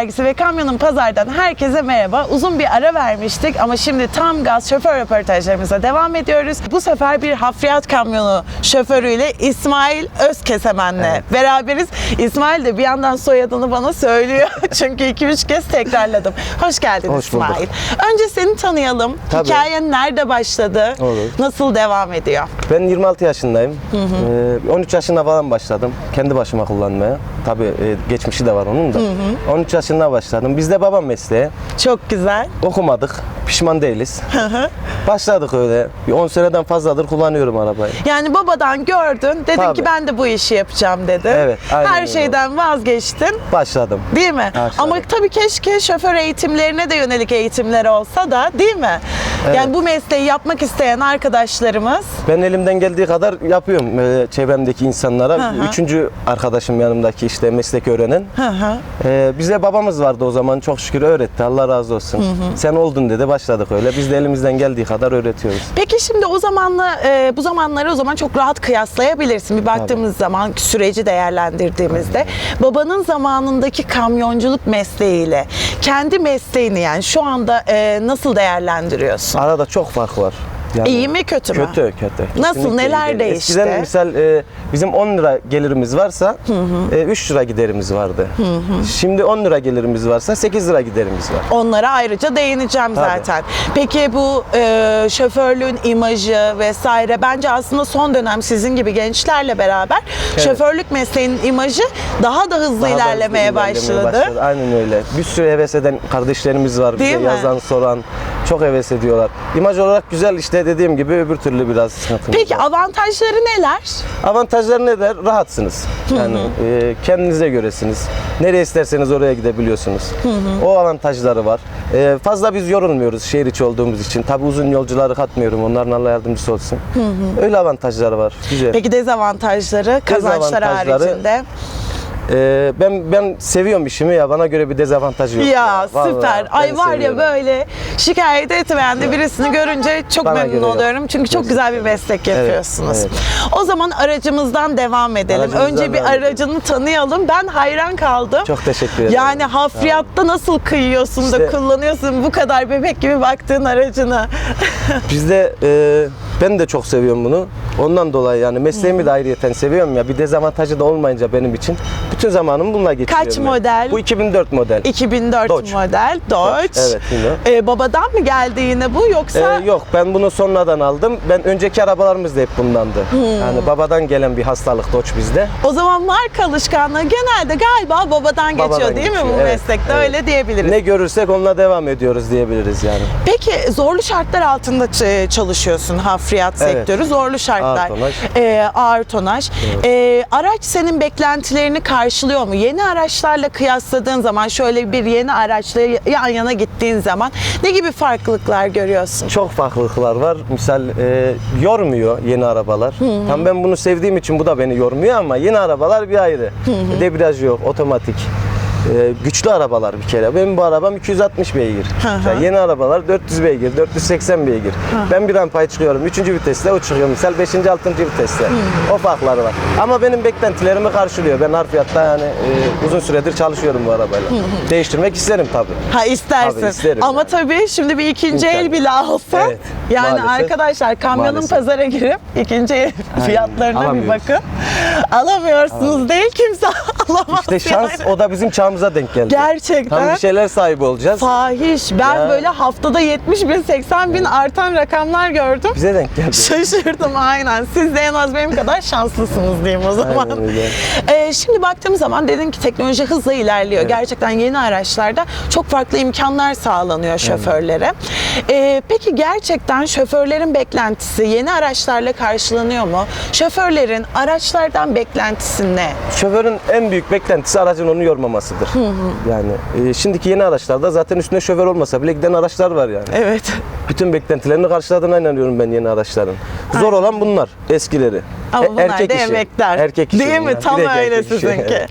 Dergisi ve Kamyonun Pazar'dan herkese merhaba. Uzun bir ara vermiştik ama şimdi tam gaz şoför röportajlarımıza devam ediyoruz. Bu sefer bir hafriyat kamyonu şoförüyle İsmail Özkesemen'le beraberiz. İsmail de bir yandan soyadını bana söylüyor. Çünkü 2-3 kez tekrarladım. Hoş geldin Hoş bulduk. İsmail. Önce seni tanıyalım. Tabii. Hikayen nerede başladı? Olur. Nasıl devam ediyor? Ben 26 yaşındayım. Ee, 13 yaşında falan başladım. Kendi başıma kullanmaya. Tabii e, geçmişi de var onun da. 13 yaşında başladım. Bizde babam mesleği. Çok güzel. Okumadık. Pişman değiliz. Başladık öyle. Bir 10 seneden fazladır kullanıyorum arabayı. Yani babadan gördün, dedin Tabii. ki ben de bu işi yapacağım dedin. Evet, aynen Her öyle şeyden vazgeçtin. Başladım. Değil mi? Başladım. Ama tabii keşke şoför eğitimlerine de yönelik eğitimler olsa da değil mi? Evet. Yani bu mesleği yapmak isteyen arkadaşlarımız Ben elimden geldiği kadar yapıyorum böyle çevremdeki insanlara. Hı hı. Üçüncü arkadaşım yanımdaki işte meslek öğrenen. hı hı, Ee, bize babamız vardı o zaman çok şükür öğretti. Allah razı olsun. Sen oldun dedi başladık öyle. Biz de elimizden geldiği kadar öğretiyoruz. Peki şimdi o zamanla e, bu zamanları o zaman çok rahat kıyaslayabilirsin. Bir baktığımız zaman süreci değerlendirdiğimizde babanın zamanındaki kamyonculuk mesleğiyle kendi mesleğini yani şu anda e, nasıl değerlendiriyorsun? Arada çok fark var. Yani İyi mi kötü mü? Kötü kötü. Nasıl, Kesinlikle neler iyi değil. değişti? Eskiden misal e, bizim 10 lira gelirimiz varsa e, 3 lira giderimiz vardı. Şimdi 10 lira gelirimiz varsa 8 lira giderimiz var. Onlara ayrıca değineceğim Tabii. zaten. Peki bu e, şoförlüğün imajı vesaire bence aslında son dönem sizin gibi gençlerle beraber şoförlük mesleğinin imajı daha da hızlı Daha da ilerlemeye hızlı ilerlemeye başladı. Aynen öyle. Bir sürü heves eden kardeşlerimiz var. Değil bize mi? yazan, soran. Çok heves ediyorlar. İmaj olarak güzel işte dediğim gibi öbür türlü biraz sıkıntımız Peki var. avantajları neler? Avantajları ne der? Rahatsınız. Yani e, kendinize göresiniz. Nereye isterseniz oraya gidebiliyorsunuz. O avantajları var. E, fazla biz yorulmuyoruz şehir içi olduğumuz için. Tabii uzun yolcuları katmıyorum. Onların Allah yardımcısı olsun. Öyle avantajları var. Güzel. Peki dezavantajları, kazançlar Dezavantajları- haricinde? E, ben ben seviyorum işimi ya. Bana göre bir dezavantajı yok. Ya Vallahi süper. Ay var ya seviyorum. böyle şikayet etmeyen de birisini görünce çok Bana memnun yok. oluyorum. Çünkü çok güzel bir meslek yapıyorsunuz. evet. O zaman aracımızdan devam edelim. Aracımızdan Önce bir devam edelim. aracını tanıyalım. Ben hayran kaldım. Çok teşekkür ederim. Yani hafriyatta nasıl kıyıyorsun da İşte- kullanıyorsun bu kadar bebek gibi baktığın aracını. Bizde e, ben de çok seviyorum bunu. Ondan dolayı yani mesleğimi de ayrıyeten seviyorum ya. Bir dezavantajı da olmayınca benim için bütün zamanımı bununla geçiriyorum. Kaç ben. model? Bu 2004 model. 2004 Dodge. model Dodge. Evet, yine. Ee, babadan mı geldi yine bu yoksa? Ee, yok ben bunu sonradan aldım. Ben önceki arabalarımız da hep bundandı. Hmm. Yani babadan gelen bir hastalık Dodge bizde. O zaman marka alışkanlığı genelde galiba babadan geçiyor Babadan değil mi geçiyor, bu evet, meslekte evet. öyle diyebiliriz. Ne görürsek onunla devam ediyoruz diyebiliriz yani. Peki zorlu şartlar altında çalışıyorsun hafriyat Evet. sektörü zorlu şartlar. Ağır tonaj. Ee, ağır tonaj. Ee, araç senin beklentilerini karşılıyor mu? Yeni araçlarla kıyasladığın zaman şöyle bir yeni araçla yan yana gittiğin zaman ne gibi farklılıklar görüyorsun? Çok farklılıklar var. Misal e, yormuyor yeni arabalar. Tam ben bunu sevdiğim için bu da beni yormuyor ama yeni arabalar bir ayrı. Debriyaj yok, otomatik. E, güçlü arabalar bir kere. Benim bu arabam 260 beygir. Mesela yeni arabalar 400 beygir, 480 beygir. Ben bir rampaya çıkıyorum. 3. viteste o çıkıyor misal 5. 6. viteste. O farkları var. Ama benim beklentilerimi karşılıyor. Ben harfiyatta yani e, uzun süredir çalışıyorum bu arabayla. Değiştirmek isterim tabii. Ha istersin. Tabii, isterim Ama yani. tabii şimdi bir ikinci el İmkan. bile alsa Evet, yani maalesef. arkadaşlar kamyonun Maalesef. pazara girip ikinci el fiyatlarına bir alamıyoruz. bakın. Alamıyorsunuz değil kimse alamaz. İşte şans yani. o da bizim çağımıza denk geldi. Gerçekten. Tam bir şeyler sahibi olacağız. Fahiş. Ben Ya. böyle haftada 70 bin 80 bin artan rakamlar gördüm. Bize denk geldi. Şaşırdım aynen. Siz de en az benim kadar şanslısınız diyeyim o zaman. Aynen öyle. Ee, şimdi baktığım zaman dedin ki teknoloji hızla ilerliyor. Gerçekten yeni araçlarda çok farklı imkanlar sağlanıyor şoförlere. Ee, peki gerçekten şoförlerin beklentisi yeni araçlarla karşılanıyor mu? Şoförlerin araçlardan beklentisi ne? Şoförün en büyük beklentisi aracın onu yormamasıdır. Yani e, şimdiki yeni araçlarda zaten üstünde şoför olmasa bile giden araçlar var yani. Evet. Bütün beklentilerini karşıladığına inanıyorum ben yeni araçların. Zor olan bunlar, eskileri. Ama E- bunlar erkek da işi. emekler. Erkek işi Değil mi? bunlar. Tam Direkt öyle sizinki. Evet.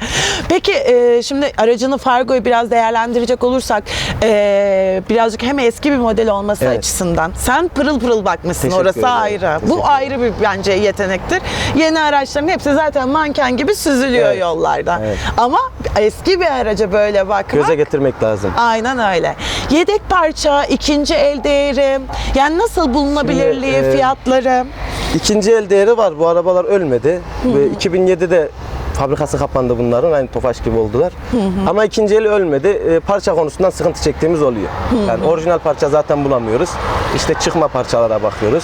Peki e, şimdi aracını Fargo'yu biraz değerlendirecek olursak e, birazcık hem eski bir model olması Evet. açısından sen pırıl pırıl bakmışsın Teşekkür orası ederim. ayrı. Teşekkür Bu ayrı bir bence yetenektir. Yeni araçların hepsi zaten manken gibi süzülüyor Evet. yollarda. Evet. Ama eski bir araca böyle bakmak Göze getirmek lazım. Aynen öyle. Yedek parça, ikinci el değeri, yani nasıl bulunabilirliği, Şimdi, e, fiyatları? İkinci el değeri var. Bu arabalar ölmedi. Ve 2007'de fabrikası kapandı bunların. Aynı Tofaş gibi oldular. Ama ikinci eli ölmedi. E, parça konusundan sıkıntı çektiğimiz oluyor. Yani orijinal parça zaten bulamıyoruz. İşte çıkma parçalara bakıyoruz.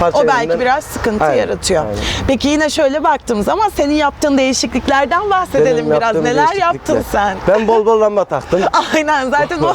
Parça O belki yönünden- biraz sıkıntı Aynen, yaratıyor. aynen. Peki yine şöyle baktığım zaman senin yaptığın değişikliklerden bahsedelim Benim biraz. Neler yaptın sen? Ben bol bol lamba taktım. Aynen zaten o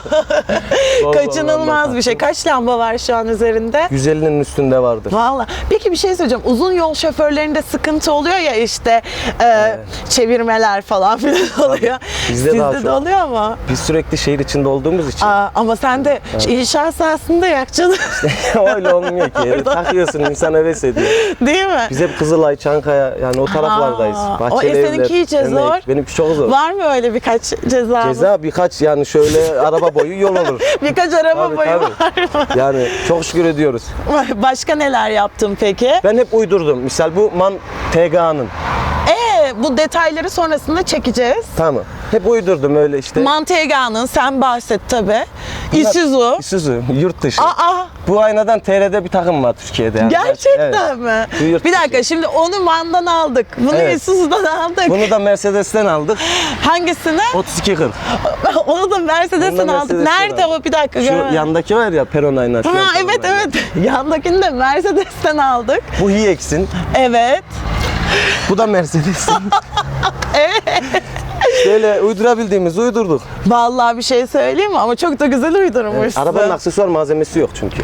bol kaçınılmaz bir şey. Kaç lamba var şu an üzerinde? 150'nin üstünde vardır. Valla. Peki bir şey söyleyeceğim. Uzun yol şoförlerinde sıkıntı oluyor ya işte e, çevirmeler falan filan oluyor. Bizde Sizde daha de çok. oluyor mu? Biz sürekli şehir içinde olduğumuz için Aa, ama sen de inşaat sahasında yakacaksın. öyle olmuyor ki. Takıyorsun insan heves ediyor. Değil mi? Biz hep Kızılay, Çankaya yani o taraflardayız. Aa, o Bahçeli e, seninki evler, emek. zor. Benimki çok zor. Var mı öyle birkaç ceza? Ceza birkaç yani şöyle araba boyu yol olur. Birkaç araba Tabii, boyu tabii. var mı? Yani çok şükür ediyoruz. Başka neler yaptın peki? Ben hep uydurdum. Misal bu MAN TGA'nın. Bu detayları sonrasında çekeceğiz. Tamam. Hep uydurdum öyle işte. Mantega'nın sen bahset tabi. Isuzu. Isuzu yurt dışı. Aa, Bu aynadan TR'de bir takım var Türkiye'de. Yani. gerçekten Evet. mi? Bu yurt Bir dışı. dakika şimdi onu Man'dan aldık. Bunu Evet. Isuzu'dan aldık. Bunu da Mercedes'ten aldık. Hangisini? 3240. onu da Mercedes'ten Bunu da aldık. Mercedes'ten Nerede aldık. o? Bir dakika. Şu görmedim. yandaki var ya peron aynası. Ha yan peron evet aynası. evet. Yandakini de Mercedes'ten aldık. Bu Hiex'in. Evet. Bu da Mercedes'in. Böyle uydurabildiğimiz uydurduk. Vallahi bir şey söyleyeyim mi? Ama çok da güzel uydurmuşsun. Arabanın aksesuar malzemesi yok çünkü.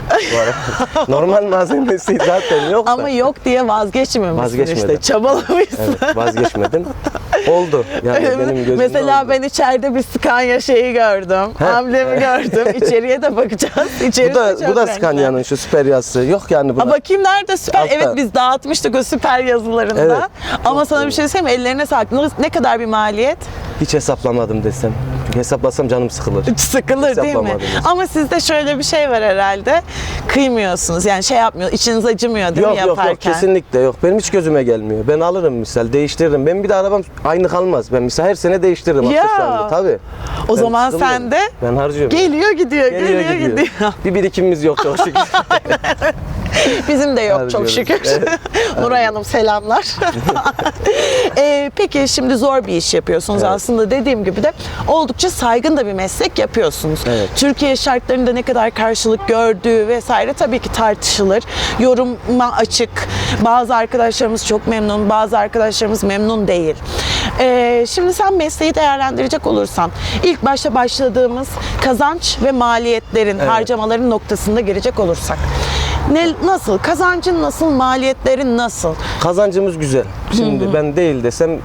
Bu. Normal malzemesi zaten yok da. Ama yok diye vazgeçmemişsin Vazgeçmedim. işte. Çabalamışsın. Evet, vazgeçmedim. Oldu. Yani benim gözümde Mesela oldu. ben içeride bir Scania şeyi gördüm. He. Amblemi gördüm. İçeriye de bakacağız. İçerisi Bu da, çok bu da renkli. Scania'nın şu süper yazısı. Yok yani da. bakayım nerede süper. Altta. Evet biz dağıtmıştık o süper yazılarında. Evet. Ama sana bir şey söyleyeyim mi? Ellerine sağlık. Ne- Ne kadar bir maliyet? Hiç hesaplamadım desem. Çünkü heplasam canım sıkılır. Sıkılır değil mi? hiç. Ama sizde şöyle bir şey var herhalde. Kıymıyorsunuz. Yani şey yapmıyor. içiniz acımıyor değil mi yok yaparken? yok kesinlikle yok. Benim hiç gözüme gelmiyor. Ben alırım misal değiştiririm. Ben bir de arabam aynı kalmaz. Ben misal her sene değiştiririm Ya. aksesuarını tabii. O Ben zaman sen de ben harcıyorum. Geliyor gidiyor, geliyor, Geliyor, gidiyor. gidiyor. Bir birikimimiz yok çok şükür. Bizim de yok çok Harcıyoruz. şükür. Evet. Nuray Hanım selamlar. Ee, peki şimdi zor bir iş yapıyorsunuz Evet. aslında dediğim gibi de oldukça saygın da bir meslek yapıyorsunuz. Evet. Türkiye şartlarında ne kadar karşılık gördüğü vesaire tabii ki tartışılır. Yoruma açık. Bazı arkadaşlarımız çok memnun, bazı arkadaşlarımız memnun değil. Ee, şimdi sen mesleği değerlendirecek olursan ilk başta başladığımız kazanç ve maliyetlerin, harcamaların noktasında girecek olursak. Ne, nasıl? Kazancın nasıl? Maliyetlerin nasıl? Kazancımız güzel. Şimdi ben değil desem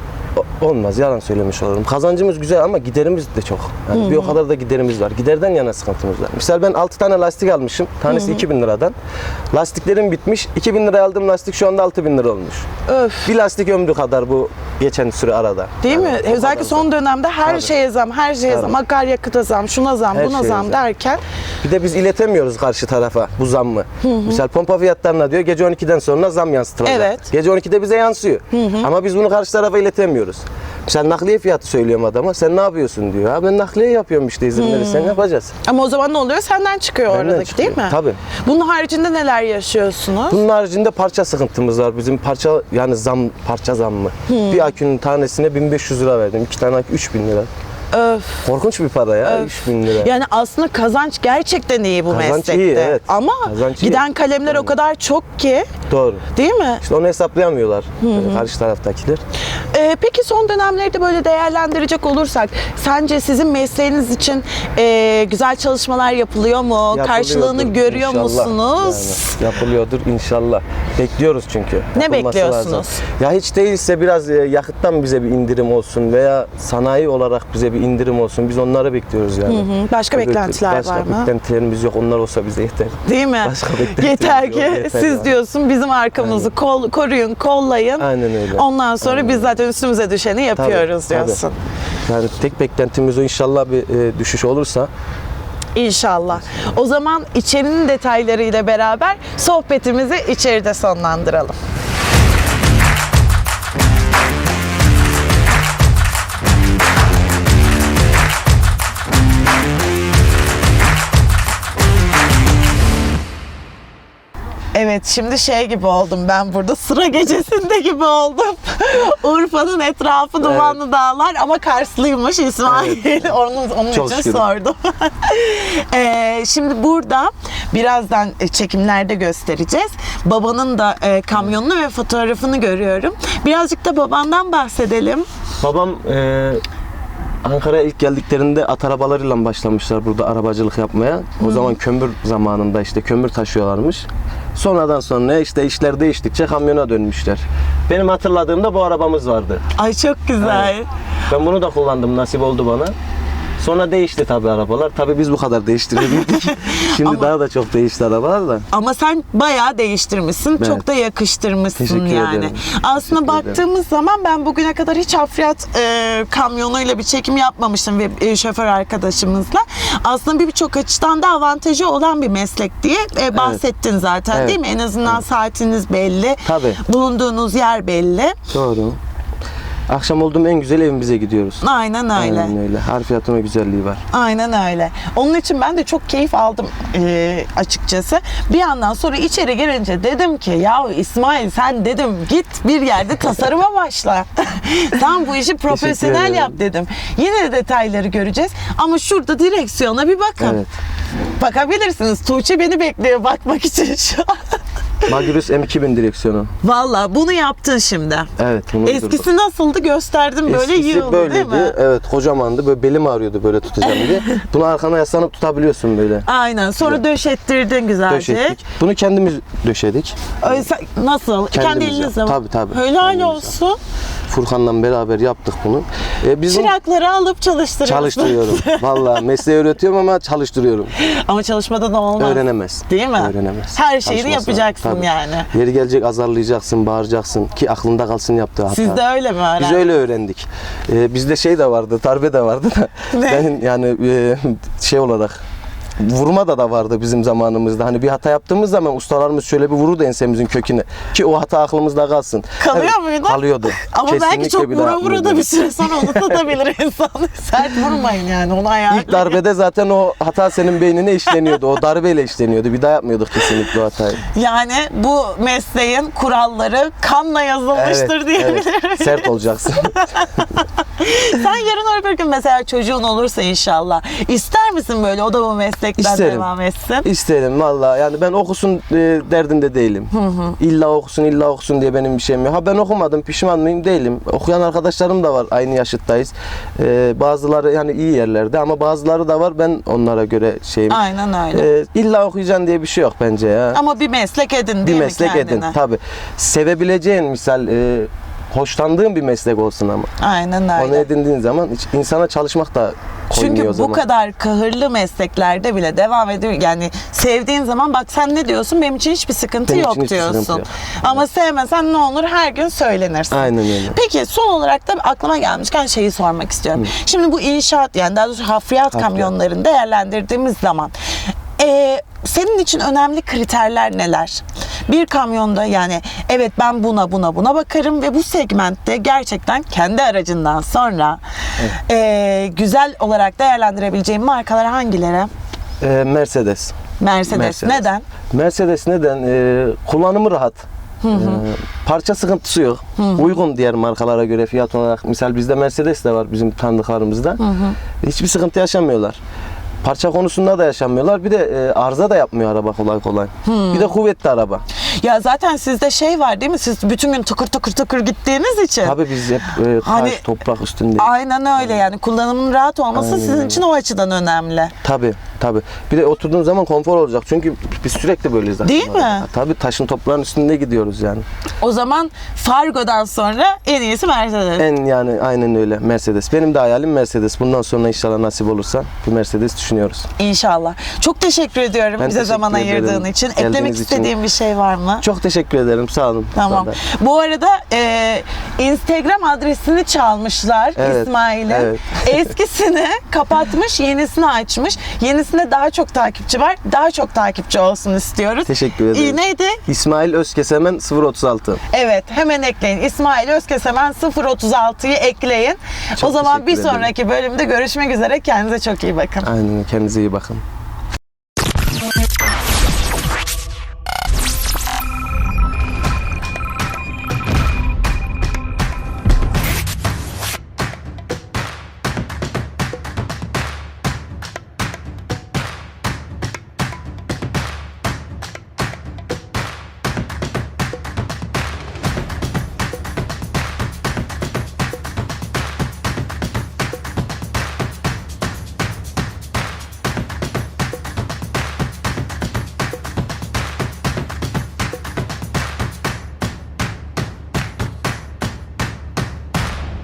olmaz. Yalan söylemiş olurum. Kazancımız güzel ama giderimiz de çok. Yani bir o kadar da giderimiz var. Giderden yana sıkıntımız var. Misal ben 6 tane lastik almışım. Tanesi 2000 liradan. Lastiklerim bitmiş. 2000 liraya aldığım lastik şu anda 6000 lira olmuş. Öf. Bir lastik ömrü kadar bu geçen süre arada. Değil Yani mi? Özellikle son dönemde her Tabii. şeye zam, her şeye zam, Tabii. akaryakıta zam, şuna zam, Her buna şeye zam zam. derken Bir de biz iletemiyoruz karşı tarafa bu zammı. Misal pompa fiyatlarına diyor gece 12'den sonra zam yansıtılacak. Evet. Gece 12'de bize yansıyor. Ama biz bunu karşı tarafa iletemiyoruz. Misal nakliye fiyatı söylüyorum adama. Sen ne yapıyorsun diyor. Ha ben nakliye yapıyorum işte izin verirsen yapacağız. ama o zaman ne oluyor? Senden çıkıyor Benden oradaki çıkıyor. değil mi? Tabii. Bunun haricinde neler yaşıyorsunuz? Bunun haricinde parça sıkıntımız var. Bizim parça yani zam parça zammı. Bir akünün tanesine 1500 lira verdim. İki tane akü 3000 lira. Öf. Korkunç bir para ya 3000 lira. Yani aslında kazanç gerçekten iyi bu Kazanç meslekte. iyi, evet. Ama Kazanç iyi. giden kalemler o kadar çok ki Doğru. değil mi? İşte onu hesaplayamıyorlar e, karşı taraftakiler. Ee, peki son dönemlerde böyle değerlendirecek olursak sence sizin mesleğiniz için e, güzel çalışmalar yapılıyor mu? Karşılığını Yapılıyordur görüyor inşallah. musunuz? Yani yapılıyordur inşallah. Bekliyoruz çünkü. Ne Yapılması bekliyorsunuz? lazım. Ya hiç değilse biraz e, yakıttan bize bir indirim olsun veya sanayi olarak bize bir indirim olsun. Biz onları bekliyoruz yani. Başka Evet, beklentiler başka var mı? beklentilerimiz yok. Onlar olsa bize yeter. Değil mi? Başka Yeter yok, ki yeter siz ya. diyorsun bizim arkamızı kol, koruyun, kollayın. Aynen öyle. Ondan sonra biz zaten üstümüze düşeni yapıyoruz Tabii, diyorsun. tabii. Yani tek beklentimiz o inşallah bir e, düşüş olursa İnşallah. O zaman içerinin detaylarıyla beraber sohbetimizi içeride sonlandıralım. Evet şimdi şey gibi oldum ben burada sıra gecesinde gibi oldum. Urfa'nın etrafı dumanlı dağlar ama Karslıymış İsmail. onun onun Çok için şükür. sordum. Ee, şimdi burada birazdan e, çekimlerde göstereceğiz. Babanın da e, kamyonunu ve fotoğrafını görüyorum. Birazcık da babandan bahsedelim. Babam e, Ankara'ya ilk geldiklerinde at arabalarıyla başlamışlar burada arabacılık yapmaya. O zaman kömür zamanında işte kömür taşıyorlarmış. Sonradan sonra işte işler değiştikçe kamyona dönmüşler. Benim hatırladığımda bu arabamız vardı. Ay çok güzel. Evet. Ben bunu da kullandım nasip oldu bana. Sonra değişti tabii arabalar. Tabii biz bu kadar değiştirebildik. Şimdi Ama- daha da çok değişti arabalar da. Ama sen bayağı değiştirmişsin. Evet. Çok da yakıştırmışsın Teşekkür yani. ederim. Aslında Teşekkür ederim. baktığımız zaman ben bugüne kadar hiç hafriyat e, kamyonuyla bir çekim yapmamıştım ve e, şoför arkadaşımızla. Aslında bir birçok açıdan da avantajı olan bir meslek diye e, bahsettin zaten Evet. değil mi? En azından saatiniz belli. Tabii. Bulunduğunuz yer belli. Doğru. Akşam olduğum en güzel evimize gidiyoruz. Aynen öyle. Aynen öyle. Harfiyatın o güzelliği var. Aynen öyle. Onun için ben de çok keyif aldım e, açıkçası. Bir yandan sonra içeri girince dedim ki ya İsmail sen dedim git bir yerde tasarıma başla. sen bu işi profesyonel yap dedim. Yine de detayları göreceğiz ama şurada direksiyona bir bakın. Evet. Bakabilirsiniz. Tuğçe beni bekliyor bakmak için şu an. Magirus M2000 direksiyonu. Valla bunu yaptın şimdi. Evet. Bunu. Eskisi nasıldı gösterdim böyle Eskisi yığıldı böyleydi. değil mi? Evet kocamandı. Böyle belim ağrıyordu böyle tutacağım diye. Bunu arkana yaslanıp tutabiliyorsun böyle. Aynen. Sonra döşettirdin güzelce. Döşettik. Bunu kendimiz döşedik. Ay, sen- Nasıl? Kendi Kendimiz elinizle mi? yaptık. Tabii, tabii. Helal Kendimiz olsun. Furkan'la beraber yaptık bunu. Ee, biz bunu Çırakları alıp çalıştırıyorsun. çalıştırıyorum. Vallahi mesleği öğretiyorum ama çalıştırıyorum. Ama çalışmadan olmaz. Öğrenemez. Değil mi? Öğrenemez. Her şeyini Çalışması yapacaksın Tabii. yani. Yeri gelecek azarlayacaksın, bağıracaksın ki aklında kalsın yaptığı hata. Siz de öyle mi öğrendiniz? Biz öyle öğrendik. Ee, bizde şey de vardı, darbe de vardı da. Ne? Ben yani e, şey olarak vurma da da vardı bizim zamanımızda. Hani bir hata yaptığımız zaman ustalarımız şöyle bir vururdu ensemizin köküne ki o hata aklımızda kalsın. Kalıyor muydu? Kalıyordu. Ama belki Kesinlikle çok bir daha vura vura da bir süre sonra unutabilir insan. Sert vurmayın yani onu ayarlayın. İlk darbede zaten o hata senin beynine işleniyordu. O darbeyle işleniyordu. Bir daha yapmıyorduk kesinlikle o hatayı. Yani bu mesleğin kuralları kanla yazılmıştır diyebiliriz. evet. Sert olacaksın. Sen yarın öbür gün mesela çocuğun olursa inşallah ister misin böyle o da bu meslekten İsterim. devam etsin? İsterim valla. Yani ben okusun e, derdinde değilim. İlla okusun illa okusun diye benim bir şeyim yok. Ha ben okumadım pişman mıyım? Değilim. Okuyan arkadaşlarım da var. Aynı yaşıttayız. E, bazıları yani iyi yerlerde ama bazıları da var. Ben onlara göre şeyim. Aynen öyle. E, illa okuyacaksın diye bir şey yok bence ya. Ama bir meslek edin bir değil mi meslek edin. kendine? Tabi. Sevebileceğin misal e, hoşlandığın bir meslek olsun ama. Aynen Onu öyle. edindiğin zaman hiç insana çalışmak da koymuyor Çünkü bu zaman. kadar kahırlı mesleklerde bile devam ediyor. Yani sevdiğin zaman bak sen ne diyorsun benim için hiçbir sıkıntı Benim yok hiçbir diyorsun. sıkıntı yok. Ama sevmesen ne olur her gün söylenirsin. Aynen öyle. Peki son olarak da aklıma gelmişken şeyi sormak istiyorum. Şimdi bu inşaat yani daha doğrusu hafriyat, Hafriyat. kamyonlarını değerlendirdiğimiz zaman eee, senin için önemli kriterler neler? Bir kamyonda yani evet ben buna buna buna bakarım ve bu segmentte gerçekten kendi aracından sonra eee, güzel olarak değerlendirebileceğim markalar hangileri? E, Mercedes. Mercedes. Mercedes. Neden? Mercedes neden? Ee, kullanımı rahat. Ee, parça sıkıntısı yok. Uygun diğer markalara göre fiyat olarak. Misal bizde Mercedes de var bizim tanıdıklarımızda. Hiçbir sıkıntı yaşamıyorlar. Parça konusunda da yaşamıyorlar. Bir de e, arıza da yapmıyor araba kolay kolay. Bir de kuvvetli araba. Ya zaten sizde şey var değil mi? Siz bütün gün tıkır tıkır tıkır gittiğiniz için. Tabii biz hep e, taş, Hani- toprak üstünde. Aynen öyle yani kullanımın rahat olması Aynen sizin için o açıdan önemli. Tabii tabii. Bir de oturduğun zaman konfor olacak. Çünkü biz sürekli böyleyiz zaten. Değil mi? Tabii taşın toprağın üstünde gidiyoruz yani. O zaman Fargo'dan sonra en iyisi Mercedes. En yani aynen öyle Mercedes. Benim de hayalim Mercedes. Bundan sonra inşallah nasip olursa bir Mercedes düşünüyoruz. İnşallah. Çok teşekkür ediyorum Ben bize zaman ayırdığın ederim. için. Geldiğiniz Eklemek için. istediğin bir şey var mı? Çok teşekkür ederim. Sağ olun. Tamam. Bu arada e, Instagram adresini çalmışlar Evet, İsmail'in. evet. Eskisini kapatmış, yenisini açmış. Yenisinde daha çok takipçi var. Daha çok takipçi olsun istiyoruz. Teşekkür ederim. İyi, neydi? İsmail Özkesemen 036. Evet hemen ekleyin. İsmail Özkesemen 036'yı ekleyin. Çok o zaman bir teşekkür ederim. sonraki bölümde görüşmek üzere. Kendinize çok iyi bakın. Aynen kendinize iyi bakın.